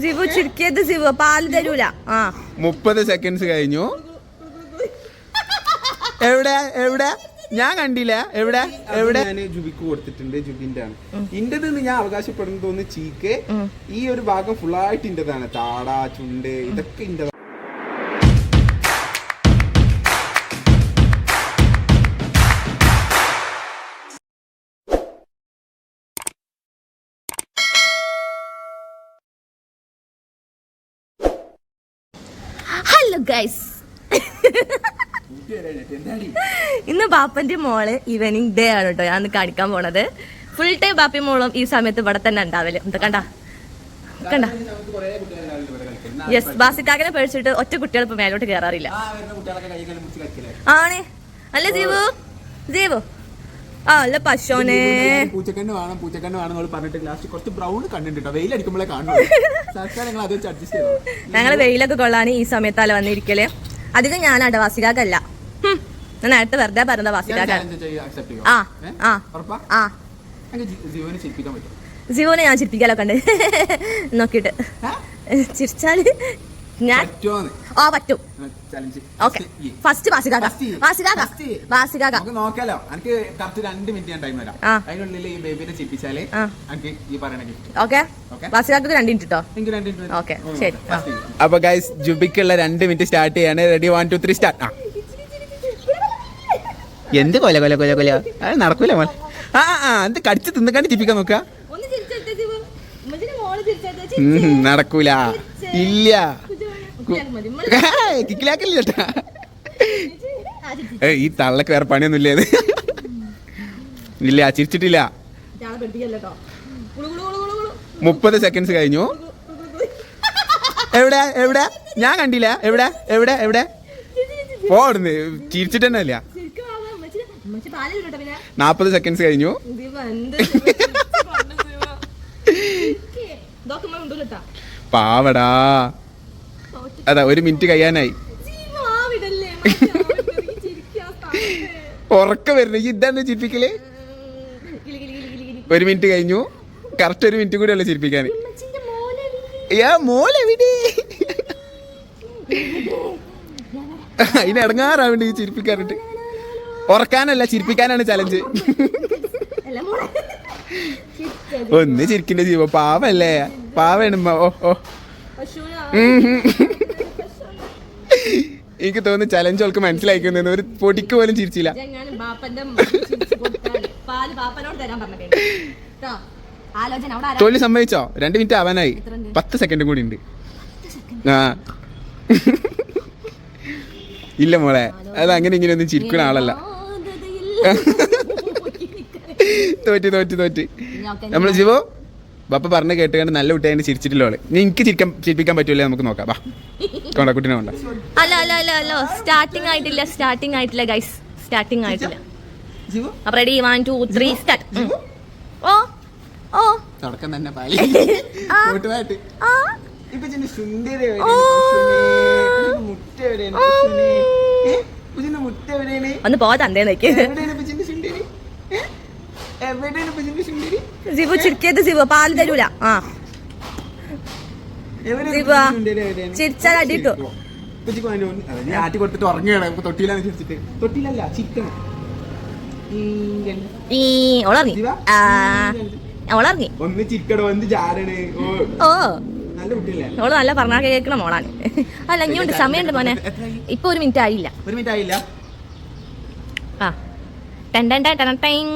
സിവു ചുരുക്കിയത് സിവു. പാൽ തരൂല. ആ. മുപ്പത് സെക്കൻഡ്സ് കഴിഞ്ഞു. എവിടെ? എവിടെ? ഞാൻ കണ്ടില്ല. എവിടെ? എവിടെ? ഞാൻ ജുബിക്ക് കൊടുത്തിട്ടുണ്ട്. ജുബിന്റെ ആണ് ഇന്റത് ഞാൻ അവകാശപ്പെടുന്നു തോന്നുന്നു ചീക്ക്. ഈ ഒരു ഭാഗം ഫുള്ളായിട്ട് ഇന്റതാണ്. താട ചുണ്ട് ഇതൊക്കെ ഇന്റതാണ്. ഹലോ ഗൈസ് ഇന്ന് ബാപ്പന്റെ മോൾ ഈവനിങ് ഡേ ആണ് കേട്ടോ ഞാൻ കാണിക്കാൻ പോണത്. ഫുൾ ടൈം ബാപ്പി മോളും ഈ സമയത്ത് ഇവിടെ തന്നെ ഉണ്ടാവില്ല എന്താ കണ്ട? കണ്ട? യെസ് ബാസിക്കാക്കിനെ പേടിച്ചിട്ട് ഒറ്റ കുട്ടികൾ ഇപ്പൊ മേലോട്ട് കയറാറില്ല ആണ്. അല്ലേ ജീവു? ജീവു? ആ അല്ല പശോനെ പൂച്ചക്കണ്ണ് വേണം പൂച്ചക്കണ്ണ് വേണം എന്ന് പറഞ്ഞിട്ട് ലാസ്റ്റ് കുറച്ച് ബ്രൗൺ കണ്ടിട്ടോ വെയിലടിക്കുമ്പോഴേ കാണുള്ളൂ. സർക്കാർ ഞങ്ങൾ അത് അഡ്ജസ്റ്റ് ചെയ്തു? ഞങ്ങൾ വെയിലൊക്കെ കൊള്ളാണ് ഈ സമയത്തല്ല വന്നിരിക്കൽ. അധികം ഞാൻ അടവാസികാക്കല്ല ഞാൻ നേരത്തെ വെറുതെ പറഞ്ഞ വാസികാക്ക. അക്സെപ്റ്റ് ചെയ്യും ആ ആ ആ. ജീവനെ ഞാൻ ചിരിപ്പിക്കാലൊക്കെ ഉണ്ട്. നോക്കിയിട്ട്. ചിരിച്ചാൽ ഞാൻ ആ പറ്റും. ചലഞ്ച് ഓക്കെ ഫസ്റ്റ് നോക്കാലോ. എനിക്ക് കറക്റ്റ് രണ്ട് മിനിറ്റ് ഞാൻ ടൈം തരാം. ആ. അതിനുള്ളിൽ ഈ ബേബിനെ ചിപ്പിച്ചാലേ. എനിക്ക് ഈ പറയണ ഗിഫ്റ്റ് ഓക്കെ Okay. വാസികാക്ക് രണ്ട് മിനിറ്റ് കേട്ടോ എനിക്ക് രണ്ട് മിനിറ്റ് ശരി. അപ്പൊ ഗൈസ് ജുബിക്കുള്ള രണ്ട് മിനിറ്റ് സ്റ്റാർട്ട് ചെയ്യാണ്. Ready one two three start ആ. എന്ത് കൊല കൊല കൊല കൊല? അത് നടക്കൂല മോൻ ആ ആ, എന്ത് കടിച്ച് തിന്നക്കാണ്ട് ചിപ്പിക്കാൻ നോക്ക? നടക്കൂല. ഇല്ല. കിക്കിലാക്കില്ല ചേട്ടാ ഈ തള്ളക്ക് വേറെ പണിയൊന്നും ഇല്ലേ ഇല്ല ചിരിച്ചിട്ടില്ല. മുപ്പത് സെക്കൻഡ്സ് കഴിഞ്ഞു. എവിടെ എവിടെ? ഞാൻ കണ്ടില്ല. എവിടെ എവിടെ എവിടെ? പോടുന്ന് ചിരിച്ചിട്ട് തന്നെ ഇല്ല. പിന്നെ. നാപ്പത് സെക്കൻഡ്സ് കഴിഞ്ഞു. പാവടാ. അതാ ഒരു മിനിറ്റ് കഴിയാനായി ഉറക്കം വരുന്നു ഇതാണ് ചിരിപ്പിക്കൽ. ഒരു മിനിറ്റ് കഴിഞ്ഞു കറക്റ്റ് ഒരു മിനിറ്റ് കൂടി ഉള്ള ചിരിപ്പിക്കാൻ മോലെവിടെ അതിന് ഇടങ്ങാറാവുണ്ട് ഈ ചിരിപ്പിക്കാറുണ്ട് ഉറക്കാനല്ല ചിരിപ്പിക്കാനാണ് ചലഞ്ച് അല്ല. ഒന്ന് ചിരിക്കണ്ട ജീവ പാവല്ലേ പാവാണ് ഉമ്മ. ഓ ഓ. എനിക്ക് തോന്നുന്നു ചലഞ്ച് അവൾക്ക് മനസ്സിലായിക്കുന്നു ഒരു പൊടിക്ക് പോലും ചിരിച്ചില്ല. തോൽവി സമ്മതിച്ചോ? രണ്ട് മിനിറ്റ് ആവാനായി? പത്ത് സെക്കൻഡും കൂടി ഉണ്ട്. ആ. ഇല്ല മോളെ. അത് അങ്ങനെ ഇങ്ങനെ ഒന്നും ചിരിക്കണ ആളല്ല. തോറ്റ് തോറ്റ് തോറ്റ്. നമ്മൾ ജീവോ ബാപ്പ പറഞ്ഞ് കേട്ടുകൊണ്ട് നല്ല കുട്ടിയായിട്ട് ചിരിച്ചിട്ടില്ല ഓൾ എനിക്ക് ചിരിക്കാൻ ചിരിപ്പിക്കാൻ പറ്റൂലേ നമുക്ക് നോക്കാം. വാ. അല്ല അല്ല അല്ല അല്ല. സ്റ്റാർട്ടിങ് ആയിട്ടില്ല സ്റ്റാർട്ടിങ് ആയിട്ടില്ല ഗൈസ് സ്റ്റാർട്ടിങ് ആയിട്ടില്ല. ജീവോ അപ്പൊ ready one two three start ഓ ഓ. തുടക്കം തന്നെ ഒന്ന് പോവാ തന്തേ നോക്കി. എവിടെയാണ് ഇപ്പൊ ചെന്ന് സുന്ദരി ഏ? ഇപ്പൊ ചെന്ന് സുന്ദരി സിവു ചിരിക്കിയത് സിവു പാൽ തരൂല. ആ. ചിരിച്ചാൽ അടി കിട്ടും. ഞാൻ ആട്ടി കൊടുത്തിട്ട് ഉറങ്ങുകയാണ് തൊട്ടിയിലാണ് ചിരിച്ചിട്ട്. തൊട്ടിയിലല്ല ഓളറിങ്ങി ഒന്ന് ചിക്കടോ എന്ത് ചാടണ്. ഓ. ഓൾ നല്ല പറഞ്ഞാൽ കേൾക്കണം മോളാണ്. അല്ല ഇനിയുണ്ട് സമയമുണ്ട് മോനെ? ഇപ്പൊ ഒരു മിനിറ്റ് ആയില്ല. ഒരു മിനിറ്റ് ആയില്ല. ആ. Ten ten ten ten.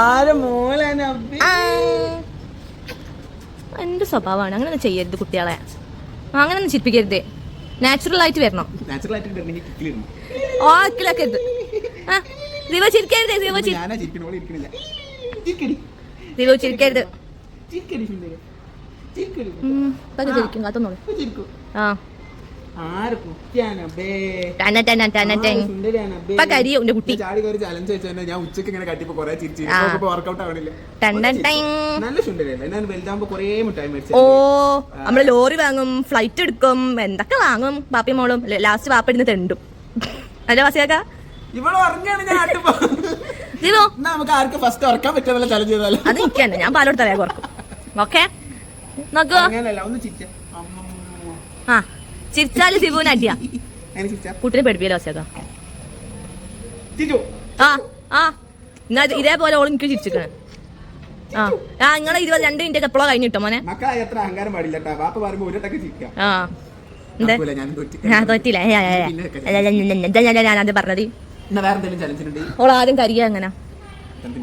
ആരെ മോളാണ് എന്ത് സ്വഭാവമാണ്. അങ്ങനെ ഒന്നും ചെയ്യരുത് കുട്ടികളെ. ആ, അങ്ങനെ ഒന്നും ചിരിപ്പിക്കരുത് നാച്ചുറൽ ആയിട്ട് വരണം ഓ ആ ദിവ ചിരിക്കരുത് ദിവ ദിവ ചിരിക്കരുത്. ചിരിക്കും. ആ. ആര് കരിയും എന്റെ കുട്ടി. ചാടി കയറി ചലഞ്ച് വെച്ചാൽ ഞാൻ ഉച്ചയ്ക്ക് ഇങ്ങനെ കട്ടിപ്പോ കുറെ ചിരിച്ചു. ആ. വർക്കൗട്ട് ആവണില്ല. ടൻ ടൻ ടൻ. നല്ല ഞാൻ വലുതാകുമ്പോ കുറേ മുട്ടായി മേടിച്ചു ഓ നമ്മൾ ലോറി വാങ്ങും ഫ്ലൈറ്റ് എടുക്കും എന്തൊക്കെ വാങ്ങും പാപ്പി മോളും. ലാസ്റ്റ് ബാപ്പ ഇരുന്ന് തെണ്ടും. അല്ലേ വാസിയാക്ക ഇവൾ ഉറങ്ങാണ് ഞാൻ നമുക്ക് ആർക്ക് ഫസ്റ്റ് ഉറക്കാൻ ചലഞ്ച് ചെയ്താലോ. അത് ഞാൻ പാലോട് തലയാ കുറക്കും ഓക്കെ? നോക്കുക ആ. ചിരിച്ചാൽ സിബുവിന് അടിയാ. കുട്ടിനെ പഠിപ്പിക്കലോ ആ ആ. എന്നാ ഇതേപോലെ ഓൾ എനിക്ക് ചിരിച്ചിക്കണേ ആ ആ നിങ്ങളെ ഇരുപത് രണ്ട് മിനിറ്റ് എപ്പോഴാ കഴിഞ്ഞിട്ടോ മോനെ? അഹങ്കാരം പാടില്ല ആ. എന്തേ? ഞാൻ തോറ്റ്. ഞാൻ തോറ്റില്ല ഇതാ ഞാൻ- ഞാനത് പറഞ്ഞത്. ഓൾ ആദ്യം കരിയ എങ്ങനെ വേണ്ട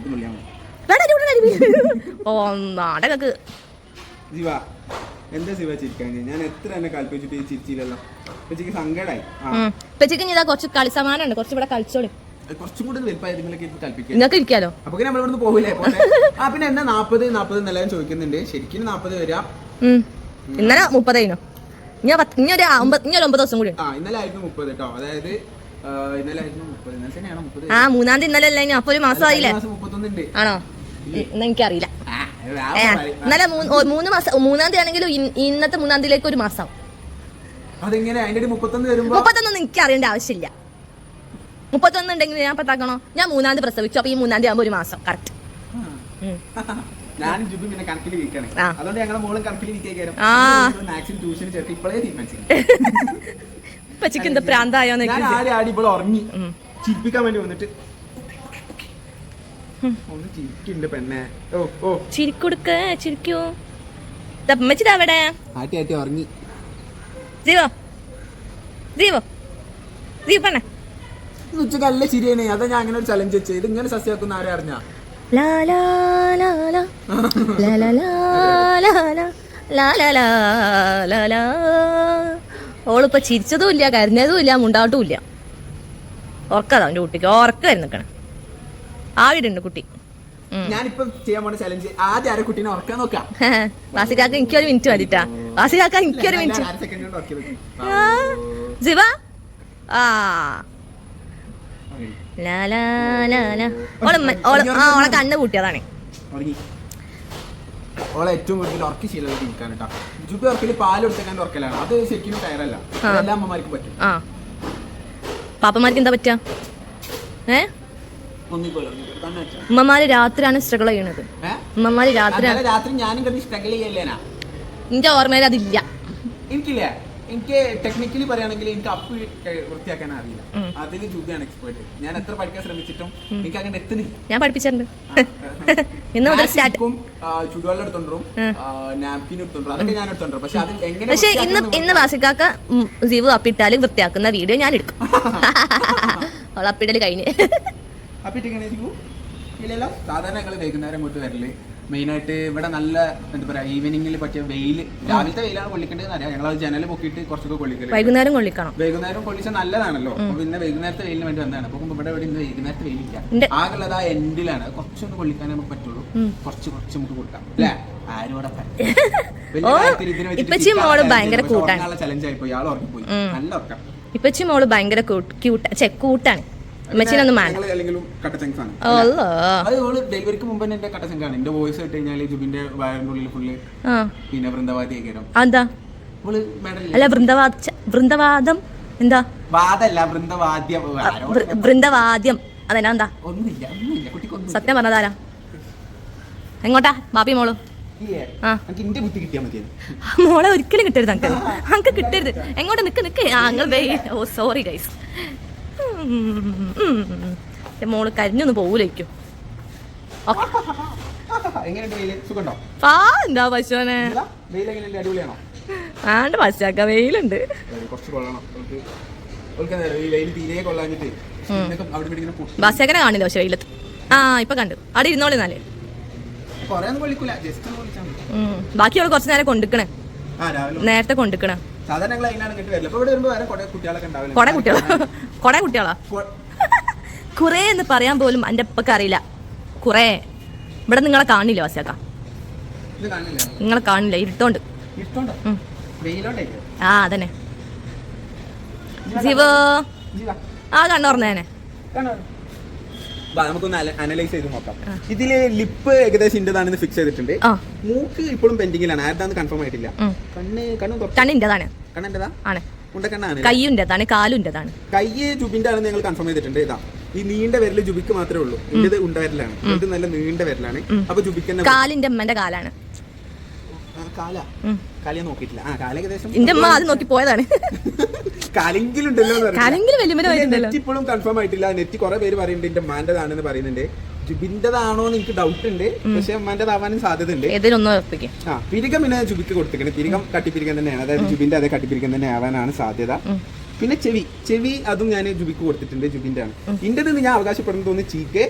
നാടകക്ക്. എന്താ ശിവ ചിരിക്കാൻ? ഞാൻ എത്ര എന്നെ കൽപ്പിച്ചിട്ട് ഈ ചിരിച്ചില്ലല്ലോ. ഉച്ചയ്ക്ക് സങ്കടായി. ഇപ്പച്ചക്ക് ഇതാ കുറച്ച് കളി സമാനമുണ്ട്. കുറച്ച് ഇവിടെ കളിച്ചോളി. കുറച്ചും കൂടി വലുപ്പമായി നിങ്ങളൊക്കെ ഇപ്പൊ കൽപ്പിക്കുക നിങ്ങൾക്ക് ഇരിക്കാലോ? അപ്പൊ നമ്മൾ ഇവിടുന്ന് പോകില്ലേ പോട്ടെ. ആ പിന്നെ എന്നാ നാപ്പത് നാപ്പത് എന്നെല്ലാം ചോദിക്കുന്നുണ്ട്. ശരിക്കും നാപ്പത് വരാം. ഇന്നലെ മുപ്പതായിരുന്നു ഇനി ഒരു ഒമ്പത് ദിവസം കൂടി ആ ഇന്നലെ ആയിരുന്നു മുപ്പത് കേട്ടോ. അതായത് ആ, മൂന്നാം തീയതി ഇന്നലെ അല്ലേ അപ്പൊ ഒരു മാസം ആയില്ലേ? ആണോ? എന്നാ എനിക്കറിയില്ല. ഇന്നലെ മൂന്ന് മാസം മൂന്നാം തീയതി ആണെങ്കിലും ഇന്നത്തെ മൂന്നാം തീയതിയിലേക്ക് ഒരു മാസം. മുപ്പത്തൊന്ന് എനിക്ക് അറിയേണ്ട ആവശ്യമില്ല. മുപ്പത്തൊന്ന് ഉണ്ടെങ്കിൽ ഞാൻ പത്താക്കണോ? ഞാൻ മൂന്നാം തീയതി പ്രസവിച്ചു അപ്പൊ ഈ മൂന്നാം തീയതി ആകുമ്പോൾ ഒരു മാസം. കറക്റ്റ് ഞാനും ജുബി പിന്നെ കണക്കിൽ വീക്കാണ് അതുകൊണ്ട് ഞങ്ങളെ മോളും കണക്കിൽ ആ. മാക്സിമം ട്യൂഷൻ ചേർത്ത് ഇപ്പോഴേ തീരുമാനിച്ചു പ്രാന്തായോന്ന് ഞാൻ ആടി ആടി ഇപ്പോൾ ഉറങ്ങി. ചിരിപ്പിക്കാൻ വേണ്ടി വന്നിട്ട് ഒന്ന് ചിരിക്കുന്നുണ്ട് പെണ്ണെ ഓ ഓ ചിരിക്കൊടുക്ക ചിരിക്കൂ. ഉറങ്ങി. ജീവോ ജീവോ ജീവ പെണ്ണേ. ഉച്ചയ്ക്ക് നല്ല ചിരിയാണ് അതാ ഞാൻ അങ്ങനെ ഒരു ചലഞ്ച് വെച്ചത് ഇത് ഇങ്ങനെ സസ്യാക്കുന്ന ആരെ അറിഞ്ഞാ? ലാ ലാ ലാ ലാ. ലാ ലാ ലാ ലാ ലാ. ലാ ലാ ലാ ലാ ലാ. ഓളിപ്പോ ചിരിച്ചതും ഇല്ല കരഞ്ഞതും ഇല്ല മുണ്ടാട്ടും ഇല്ല. ഉറക്കതാ അവന്റെ കുട്ടിക്ക്. ഉറക്കം നിൽക്കണം ആവിടുണ്ട് കുട്ടി. ഞാനിപ്പോ ചെയ്യാൻ പോണ ചലഞ്ച് ആദ്യം ആരെ കുട്ടീനെ ഉറക്കാൻ നോക്കാം. വാസികാക്ക എനിക്കൊരു മിനിറ്റ് മതിട്ടാ. വാസികാക്ക എനിക്കൊരു മിനിറ്റ് ആ, ജിവ. ഓളെ കണ്ണ് കൂട്ടിയതാണ് ഓളെ ഏറ്റവും കൂടുതൽ ഉറക്കി ശീലമായിട്ട് നിൽക്കാൻ കേട്ടോ. ജുബി പാൽ കൊടുത്തേക്കാൻ ഉറക്കലാണ്. അത് ശരിക്കും ടയറല്ല. എല്ലാ അമ്മമാർക്കും പറ്റും. ആ. പാപ്പന്മാർക്ക് എന്താ പറ്റാ? ഏ? ഉമ്മമാര് രാത്രിയാണ് സ്ട്രഗിൾ ചെയ്യണത്? ഉമ്മമാര് രാത്രിയാണ്. രാത്രി ഞാനും കണ്ടി സ്ട്രഗിൾ ചെയ്യല്ലേനാ? എന്റെ ഓർമ്മയിൽ അതില്ല. എനിക്കില്ലേ? എനിക്ക് ടെക്നിക്കലി പറയുകയാണെങ്കിൽ എനിക്ക് അപ്പ് വൃത്തിയാക്കാൻ അറിയില്ല. അതിൽ ജൂബിയാണ് എക്സ്പേർട്ട് ഞാൻ എത്ര പഠിക്കാൻ ശ്രമിച്ചിട്ടും എനിക്ക് അങ്ങനെ എത്തുന്നില്ല. ഞാൻ പഠിപ്പിച്ചിട്ടുണ്ട്. ചുടുവെള്ളം എടുത്തോണ്ടും നാപ്കിൻ എടുത്തോണ്ടും അതൊക്കെ ഞാൻ എടുത്തോണ്ടും പക്ഷെ അത് എങ്ങനെ പക്ഷെ ഇന്ന് ഇന്ന് വാസിക്കാക്ക ജീവ് അപ്പിട്ടാലും വൃത്തിയാക്കുന്ന വീഡിയോ ഞാൻ എടുക്കും. അവൾ അപ്പിടൽ കഴിഞ്ഞ്. അപ്പൊ ഇട്ടിങ്ങനെ ഇരിക്കൂ? ഇല്ലല്ലോ? സാധാരണ ഞങ്ങൾ വൈകുന്നേരം ഇങ്ങോട്ട് വരൽ. മെയിൻ ആയിട്ട് ഇവിടെ നല്ല എന്താ പറയാ ഈവനിങ്ങിൽ പറ്റിയ വെയിൽ രാവിലത്തെ വെയിലാണ് കൊള്ളിക്കേണ്ടതെന്ന് അറിയാം ഞങ്ങൾ അത് ജനൽ പൊക്കിയിട്ട് കുറച്ചൊക്കെ കൊള്ളിക്കൽ. വൈകുന്നേരം കൊള്ളിക്കണം. വൈകുന്നേരം കൊള്ളിച്ചാൽ നല്ലതാണല്ലോ. അപ്പൊ പിന്നെ വൈകുന്നേരത്തെ വെയിലിന് വേണ്ടി വന്നതാണ്. അപ്പൊ ഇവിടെ ഇവിടെ ഇന്ന് വൈകുന്നേരത്തെ വെയിലില്ല. ആകുള്ളത് ആ എൻഡിലാണ് കുറച്ചൊന്ന് കൊള്ളിക്കാനേ നമുക്ക് പറ്റുള്ളൂ. കുറച്ച് കുറച്ച് നമുക്ക് കൊടുക്കാം. അല്ലേ? ആരോടെ ഇപ്പച്ചി മോൾ ഭയങ്കര കൂട്ടാണ്. ചലഞ്ച് ആയിപ്പോയി. ആൾ ഉറങ്ങിപ്പോയി. നല്ല ഉറക്കം. ഇപ്പച്ചി മോൾ ഭയങ്കര കൂട്ടാണ്. വേണ്ട അത് ഡെലിവറിക്ക് മുമ്പ് തന്നെ എന്റെ കട്ടച്ചങ്കാണ്. എന്റെ വോയിസ് കേട്ട് കഴിഞ്ഞാൽ ജുബിന്റെ വയറിന്റെ ഉള്ളിൽ ഫുള്ള് ആ. പിന്നെ വൃന്ദവാദി ആയിരം അതെന്താ? ഓൾ മെഡൽ അല്ല വൃന്ദവാദ ച- വൃന്ദവാദം? എന്താ? വാദല്ല വൃന്ദവാദ്യം. ആരോ വൃന്ദവാദ്യം. അതെന്നാ എന്താ? സത്യം പറഞ്ഞതാരാ? എങ്ങോട്ടാ? ബാപ്പി മോൾ. മോളെ ഒരിക്കലും കിട്ടരുത് അങ്ങനെ അങ്ക് കിട്ടരുത്. എങ്ങോട്ട് നിക്ക് നിക്ക്. ആ അങ്ങൾ ഓ സോറി ഗൈസ് മോൾ കരിഞ്ഞൊന്ന് പോകൂലേക്കും ഓക്കെ ആ എന്താ പശുവനെ? ആണ്ട് പശുക്ക വെയിലുണ്ട്. ബസ്സേക്കനെ കാണില്ല പക്ഷെ വെയിലത്ത്. ആ ഇപ്പൊ കണ്ടു. അവിടെ ഇരുന്നോളി നാലേ. ബാക്കി അവൾ കുറച്ച് നേരം കൊണ്ടിക്കണേ. നേരത്തെ കൊണ്ടുക്കണേ. കൊട കുട്ടികളാ. കൊട കുട്ടികളാ. കുറെ കുറേ എന്ന് പറയാൻ പോലും എന്റെ അപ്പക്ക് അറിയില്ല. കുറേ. ഇവിടെ നിങ്ങളെ കാണില്ല വാസിയാക്ക. നിങ്ങളെ കാണില്ല ഇരുട്ടോണ്ട്. ആ അതന്നെ. ജീവോ? ആ കണ്ണോർന്നേനെ നമുക്കൊന്ന് അനലൈസ് ചെയ്ത് നോക്കാം. ഇതിൽ ലിപ്പ് ഏകദേശം ഇന്റേതാണെന്ന് ഫിക്സ് ചെയ്തിട്ടുണ്ട്. മൂക്ക് ഇപ്പോഴും പെൻഡിങ്ങിലാണ് ആരുതാന്ന് കൺഫേം ആയിട്ടില്ല. കണ്ണ് കണ്ണും കണ്ണിന്റെതാണ് കണ്ണെന്റേതാ ആണ്. ഉണ്ടക്കണ്ണാണ് കാലുണ്ടതാണ് കാലുന്റെതാണ്. കയ്യ് ജുബിന്റെ ആണെന്ന് ഞങ്ങൾ കൺഫേം ചെയ്തിട്ടുണ്ട്. ഇതാ ഈ നീണ്ട വിരൽ ജുബിക്ക് മാത്രമേ ഉള്ളൂ. എന്റെ ഉണ്ട വിരലാണ് ഇത് നല്ല നീണ്ട വിരലാണ്. അപ്പൊ ജുബിക്ക് കാലിന്റെ അമ്മന്റെ കാലാണ്. കാല. നോക്കിയിട്ടില്ല. ആ കാല ഏകദേശം എന്റെ അമ്മ അത് നോക്കി പോയതാണ്. കാലെങ്കിലും ഉണ്ടല്ലോ കാലെങ്കിലും ഇപ്പോഴും കൺഫേം ആയിട്ടില്ല. നെറ്റ് കുറെ പേര് പറയുന്നുണ്ട് എന്റെ ഉമ്മാന്റേതാണെന്ന് പറയുന്നുണ്ട്. ജുബിന്റേതാണോ എന്ന് എനിക്ക് ഡൗട്ട് ഉണ്ട്. പക്ഷെ അമ്മന്റെ സാധ്യത ഉണ്ട് ഉറപ്പിക്കും. ആ പിരികം പിന്നെ ജുബിക്ക് കൊടുത്തിരിക്കണം പിരികം കട്ടിപ്പിരിക്കാൻ തന്നെയാണ്. അതായത് ജുബിന്റെ അതേ കട്ടിപ്പിരിക്കാൻ തന്നെ ആവാനാണ് സാധ്യത പിന്നെ ചെവി. ചെവി അതും ഞാൻ ജുബിക്ക് കൊടുത്തിട്ടുണ്ട് ജുബിന്റെ ആണ് ഇന്റത് ഞാൻ അവകാശപ്പെടുന്നു തോന്നുന്നു ചീക്ക്.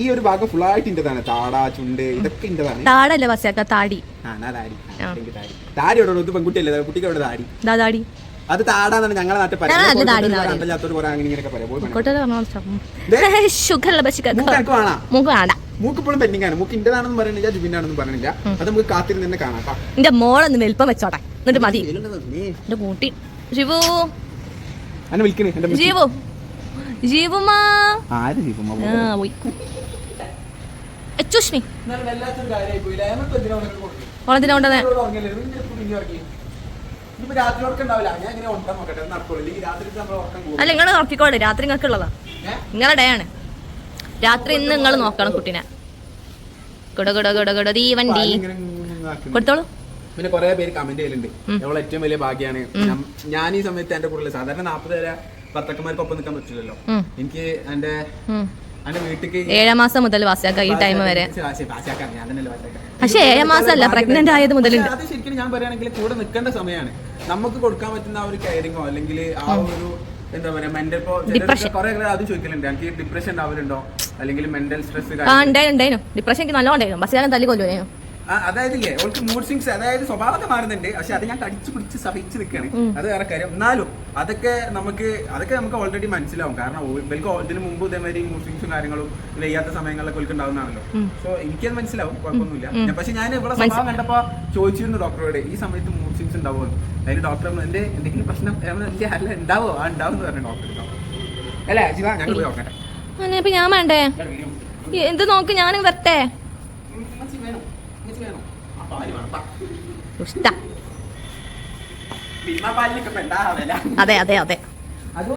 ഈ ഒരു ഭാഗം ഫുൾ ആയിട്ട് ഇന്റതാണ്. താട ചുണ്ട് ഇതൊക്കെ ഇന്റതാണ്. താടല്ലേ താടി. താടി. താടി. താടി പെൺകുട്ടിയല്ലേ? കുട്ടിക്ക് അവിടെ താടി. അത് താടാന്നാണ് ഞങ്ങളെ നാട്ടിൽ. കോട്ടയം മൂക്ക് എനിക്ക് വേണം? മൂക്ക് വേണ്ട. പെൻഡിങ് ആണ്. മൂക്ക് ഇന്റേതാണെന്ന് പറയുന്നില്ല ജുബിന്റെ ആണെന്ന് പറയുന്നില്ല അത് നമുക്ക് കാത്തിരുന്ന് തന്നെ കാണാം. എന്റെ മോളൊന്ന് വലിപ്പം വെച്ചോട്ടെ. എന്നിട്ട് മതി. എന്റെ കൂട്ടി. ജീവു. എന്നെ വിളിക്കണേ. ജീവു. ജീവുമാ. ആര് പോയി. അല്ല നിങ്ങൾ നോക്കിക്കോളെ. രാത്രി നിങ്ങൾക്ക് ഉള്ളതാ. നിങ്ങളെ ഡേ ആണ്. രാത്രി ഇന്ന് നിങ്ങൾ നോക്കണം കുട്ടീനെ. ഇങ്ങനെ ആക്കുന്നു. കൊടുത്തോളൂ. പിന്നെ കുറെ പേര് കമന്റ് ചെയ്യലുണ്ട്. അവളെ ഏറ്റവും വലിയ ഭാഗ്യാണ്. ഞാൻ- ഈ സമയത്ത് എന്റെ കൂടെ സാധാരണ നാപ്പത് വരെ ഭർത്താക്കന്മാർക്കൊപ്പം നിൽക്കാൻ പറ്റില്ലല്ലോ. എനിക്ക് എന്റെ ഏഴാം മാസം മുതൽ വാസിയാക്കാം. ഈ ടൈം വരെ. പക്ഷെ ഏഴാം മാസം അല്ല പ്രഗ്നന്റ് ആയത് മുതൽ ശരിക്കും ഞാൻ പറയുകയാണെങ്കിൽ കൂടെ നിൽക്കേണ്ട സമയമാണ്. നമുക്ക് കൊടുക്കാൻ പറ്റുന്ന ആ ഒരു കെയറിങ്ങോ അല്ലെങ്കിൽ ആ ഒരു എന്താ പറയാ മെന്റൽ ഇപ്പോ. കുറെ അത് ചോദിക്കലുണ്ട്. എനിക്ക് ഡിപ്രഷൻ ഉണ്ടാവലുണ്ടോ? അല്ലെങ്കിൽ മെന്റൽ സ്ട്രെസ് ഡിപ്രഷൻ എനിക്ക് നല്ലോണം ബസ് ഞാൻ തല്ലി കൊല്ലുവായിരുന്നു. അതായത് ഓൾക്ക് അവൾക്ക് മൂഡ് സ്വിങ്സ് അതായത് സ്വഭാവമൊക്കെ മാറുന്നുണ്ട്. പക്ഷെ അത് ഞാൻ കടിച്ചു പിടിച്ച് സഹിച്ചു നിൽക്കുകയാണ് അത് വേറെ കാര്യം. എന്നാലും അതൊക്കെ നമുക്ക് അതൊക്കെ നമുക്ക് ഓൾറെഡി മനസ്സിലാവും. കാരണം ഇവർക്ക് ഇതിന് മുമ്പ് ഇതേമാതിരി മൂഡ് സ്വിങ്സും കാര്യങ്ങളും വയ്യാത്ത സമയങ്ങളിലൊക്കെ ഒരിക്കലും ഉണ്ടാവുന്നതാണല്ലോ. സോ എനിക്കത് മനസ്സിലാവും. കുഴപ്പമൊന്നുമില്ല. പക്ഷെ ഞാൻ ഇവിടെ സ്വഭാവം കണ്ടപ്പോ ചോദിച്ചിരുന്നു ഡോക്ടറോട് ഈ സമയത്ത് മൂഡ് സ്വിങ്സ് ഉണ്ടാവുമോ? അതിന് ഡോക്ടർ എന്റെ എന്തെങ്കിലും പ്രശ്നം അല്ല ഉണ്ടാവോ? ആ ഉണ്ടാവും എന്ന് പറഞ്ഞു ഡോക്ടർ അല്ലേ ശിവ? ഞങ്ങൾ പോയി നോക്കട്ടെ. അങ്ങനെ ഇപ്പൊ ഞാൻ വേണ്ടേ? എന്ത് നോക്ക് ഞാൻ വരട്ടെ? അതെ അതെ അതെ.